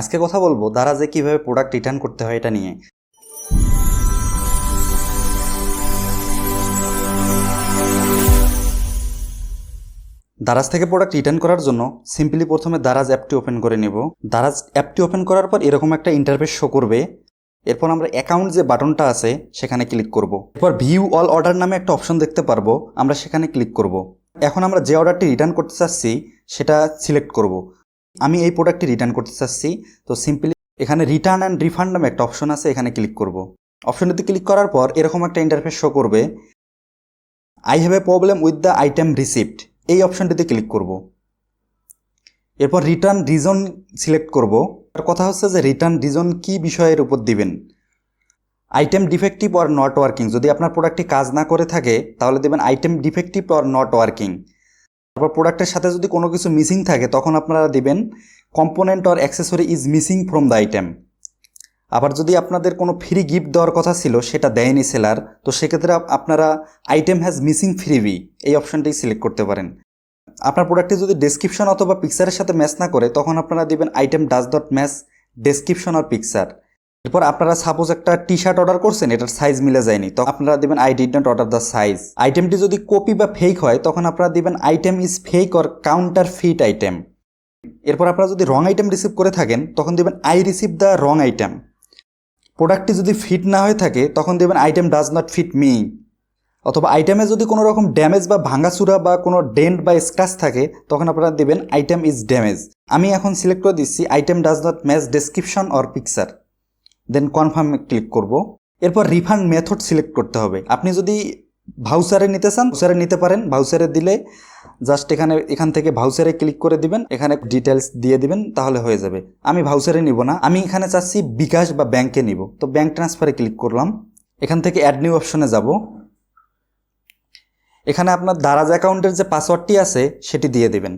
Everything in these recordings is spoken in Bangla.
আজকে কথা বলব দারাজে কীভাবে প্রোডাক্ট রিটার্ন করতে হয় এটা নিয়ে। দারাজ থেকে প্রোডাক্ট রিটার্ন করার জন্য সিম্পলি প্রথমে দারাজ অ্যাপটি ওপেন করে নেব। দারাজ অ্যাপটি ওপেন করার পর এরকম একটা ইন্টারফেস শো করবে। এরপর আমরা অ্যাকাউন্ট যে বাটনটা আছে, সেখানে ক্লিক করব। এরপর ভিউ অল অর্ডার নামে একটা অপশন দেখতে পারব, আমরা সেখানে ক্লিক করব। এখন আমরা যে অর্ডারটি রিটার্ন করতে চাচ্ছি, সেটা সিলেক্ট করব। আমি এই প্রোডাক্টটি রিটার্ন করতে চাচ্ছি। তো সিম্পলি এখানে রিটার্ন অ্যান্ড রিফান্ড নামে একটা অপশন আছে, এখানে ক্লিক করব। অপশনটিতে ক্লিক করার পর এরকম একটা ইন্টারফেস শো করবে। I have a problem with the item receipt এই অপশনটিতে ক্লিক করব। এরপর রিটার্ন রিজন সিলেক্ট করব। আর কথা হচ্ছে যে রিটার্ন রিজন কি বিষয়ের উপর দিবেন? Item defective or not working যদি আপনার প্রোডাক্টটি কাজ না করে থাকে, তাহলে দেবেন item defective or not working তারপর প্রোডাক্টের সাথে যদি কোনো কিছু মিসিং থাকে, তখন আপনারা দিবেন component or accessory is missing from the item আবার যদি আপনাদের কোনো ফ্রি গিফট দেওয়ার কথা ছিল, সেটা দেয়নি সেলার তো সেক্ষেত্রে আপনারা আইটেম হ্যাজ মিসিং ফ্রিবি এই অপশনটি সিলেক্ট করতে পারেন। আপনার প্রোডাক্টটি যদি ডেসক্রিপশন অথবা পিকচারের সাথে ম্যাচ না করে, তখন আপনারা দিবেন item does not match description R picture এরপর আপনারা সাপোজ একটা টি শার্ট অর্ডার করছেন, এটার সাইজ মিলে যায়নি, তো আপনারা দিবেন I did not order the size আইটেমটি যদি কপি বা ফেক হয়, তখন আপনারা দিবেন item is fake or counterfeit item এরপর আপনারা যদি রং আইটেম রিসিভ করে থাকেন, তখন দিবেন I receive the wrong item প্রোডাক্টটি যদি ফিট না হয়ে থাকে, তখন দেবেন item does not fit me অথবা আইটেমে যদি কোনো রকম ড্যামেজ বা ভাঙাচুরা বা কোনো ডেন্ট বা স্ক্র্যাচ থাকে, তখন আপনারা দেবেন আইটেম ইজ ড্যামেজ আমি এখন সিলেক্ট করে দিচ্ছি item does not match description or picture then কনফার্মে ক্লিক করব। এরপর রিফান্ড মেথড সিলেক্ট করতে হবে। আপনি যদি ভাউচারে নিতে চান ভাউচারে নিতে পারেন। ভাউচারে দিলে জাস্ট এখানে, এখান থেকে ভাউচারে ক্লিক করে দিবেন। এখানে ডিটেলস দিয়ে দিবেন, তাহলে হয়ে যাবে। আমি ভাউচারে নিব না। আমি এখানে চাচ্ছি বিকাশ বা ব্যাংকে নিব। তো ব্যাংক ট্রান্সফারে ক্লিক করলাম। এখান থেকে অ্যাড নিউ অপশনে যাব। এখানে আপনার দারাজ অ্যাকাউন্টের যে পাসওয়ার্ডটি আছে, সেটি দিয়ে দিবেন।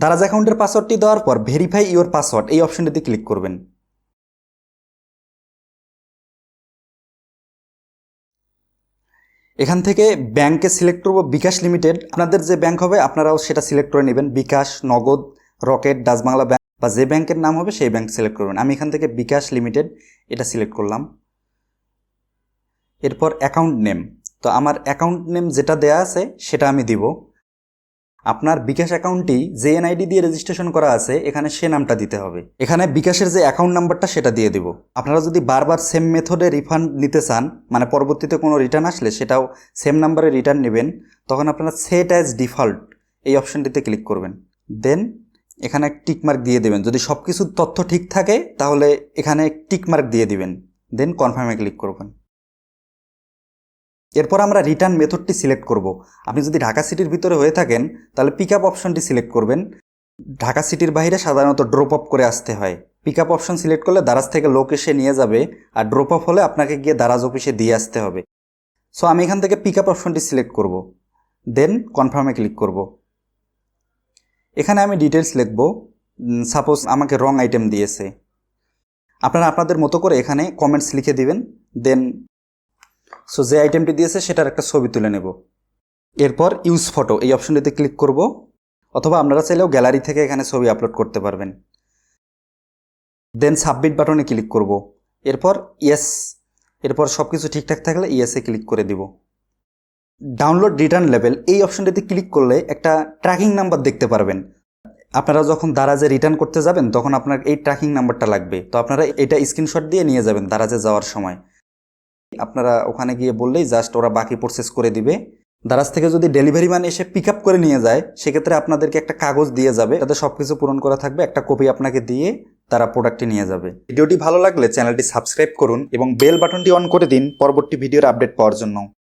দারাজ অ্যাকাউন্টের পাসওয়ার্ডটি দেওয়ার পর ভেরিফাই ইওর পাসওয়ার্ড এই অপশনটিতে ক্লিক করবেন। এখান থেকে ব্যাংকে সিলেক্ট করব বিকাশ লিমিটেড আপনাদের যে ব্যাংক হবে, আপনারাও সেটা সিলেক্ট করে নেবেন। বিকাশ, নগদ, রকেট, ডাচ বাংলা ব্যাংক বা যে ব্যাংকের নাম হবে সেই ব্যাংক সিলেক্ট করবেন। আমি এখান থেকে বিকাশ লিমিটেড এটা সিলেক্ট করলাম। এরপর অ্যাকাউন্ট নেম তো আমার অ্যাকাউন্ট নেম যেটা দেয়া আছে, সেটা আমি দিব। আপনার বিকাশ অ্যাকাউন্টটি যে এনআইডি দিয়ে রেজিস্ট্রেশন করা আছে, এখানে সে নামটা দিতে হবে। এখানে বিকাশের যে অ্যাকাউন্ট নাম্বারটা, সেটা দিয়ে দিব। আপনারা যদি বারবার সেম মেথডে রিফান্ড নিতে চান মানে পরবর্তীতে কোনো রিটার্ন আসলে সেটাও সেম নাম্বারে রিটার্ন নেবেন, তখন আপনারা সেট অ্যাজ ডিফল্ট এই অপশনটিতে ক্লিক করবেন। দেন এখানে টিক মার্ক দিয়ে দেবেন। যদি সব কিছু তথ্য ঠিক থাকে, তাহলে এখানে টিক মার্ক দিয়ে দিবেন। দেন কনফার্মে ক্লিক করবেন। এরপর আমরা রিটার্ন মেথডটি সিলেক্ট করব। আপনি যদি ঢাকা সিটির ভিতরে হয়ে থাকেন, তাহলে পিক আপ অপশনটি সিলেক্ট করবেন। ঢাকা সিটির বাইরে সাধারণত ড্রপ আপ করে আসতে হয়। পিক আপ অপশন সিলেক্ট করলে দারাজ থেকে লোক এসে নিয়ে যাবে আর ড্রপ আপ হলে আপনাকে গিয়ে দারাজ অফিসে দিয়ে আসতে হবে। সো আমি এখান থেকে পিক আপ অপশনটি সিলেক্ট করব দেন কনফার্মে ক্লিক করব। এখানে আমি ডিটেলস লিখব। সাপোজ আমাকে রং আইটেম দিয়েছে। আপনারা আপনাদের মতো করে এখানে কমেন্টস লিখে দিবেন। দেন সো যে আইটেমটি দিয়েছে সেটার একটা ছবি তুলে নেব। এরপর ইউজ ফটো এই অপশনটিতে ক্লিক করব, অথবা আপনারা চাইলেও গ্যালারি থেকে এখানে ছবি আপলোড করতে পারবেন। দেন সাবমিট বাটনে ক্লিক করব। এরপর ইয়েস এরপর সব কিছু ঠিকঠাক থাকলে ইয়েসে ক্লিক করে দিব। ডাউনলোড রিটার্ন লেভেল এই অপশনটিতে ক্লিক করলে একটা ট্র্যাকিং নাম্বার দেখতে পারবেন। আপনারা যখন দারাজে রিটার্ন করতে যাবেন, তখন আপনার এই ট্র্যাকিং নাম্বারটা লাগবে। তো আপনারা এটা স্ক্রিনশট দিয়ে নিয়ে যাবেন দারাজে যাওয়ার সময়। আপনারা ওখানে গিয়ে বললেই জাস্ট ওরা বাকি প্রসেস করে দিবে। দারাজ থেকে যদি ডেলিভারি ম্যান এসে পিক আপ করে নিয়ে যায়, সেক্ষেত্রে আপনাদেরকে একটা কাগজ দিয়ে যাবে, তাতে সব কিছু পূরণ করা থাকবে, একটা কপি আপনাকে দিয়ে তারা প্রোডাক্টটি নিয়ে যাবে। ভিডিওটি ভালো লাগলে চ্যানেলটি সাবস্ক্রাইব করুন এবং বেল বাটনটি অন করে দিন পরবর্তী ভিডিওর আপডেট পাওয়ার জন্য।